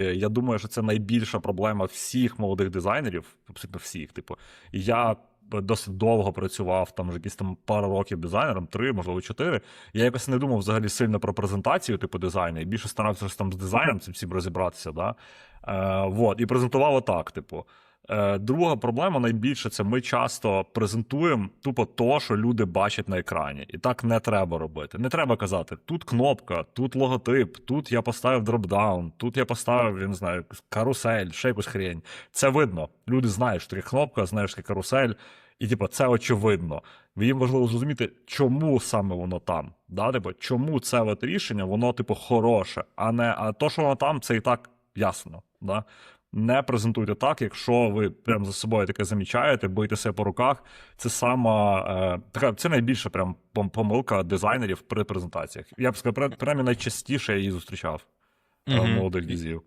Е, Я думаю, що це найбільша проблема всіх молодих дизайнерів, абсолютно всіх. Типу, я досить довго працював, там вже якісь там пару років дизайнером, три, можливо, чотири. Я якось не думав взагалі сильно про презентацію, типу дизайну, і більше старався там з дизайном цим всім розібратися. Да? Е, вот, і презентував отак, типу. Е, Друга проблема найбільше це ми часто презентуємо тупо то, що люди бачать на екрані. І так не треба робити. Не треба казати: тут кнопка, тут логотип, тут я поставив дропдаун, тут я поставив, я не знаю, карусель, ще якусь хрень. Це видно. Люди знають, що таке кнопка, знають, що таке карусель. І, типу, це очевидно. Їм важливо зрозуміти, чому саме воно там. Да? Типу, чому це от рішення, воно, типу, хороше, а не а то, що воно там, це і так ясно. Да? Не презентуйте так, якщо ви прям за собою таке замічаєте, боїтеся по руках. Це сама е, така, це найбільша прям пом- помилка дизайнерів при презентаціях. Я б сказав, при- принаймні найчастіше я її зустрічав mm-hmm. молодих дізів.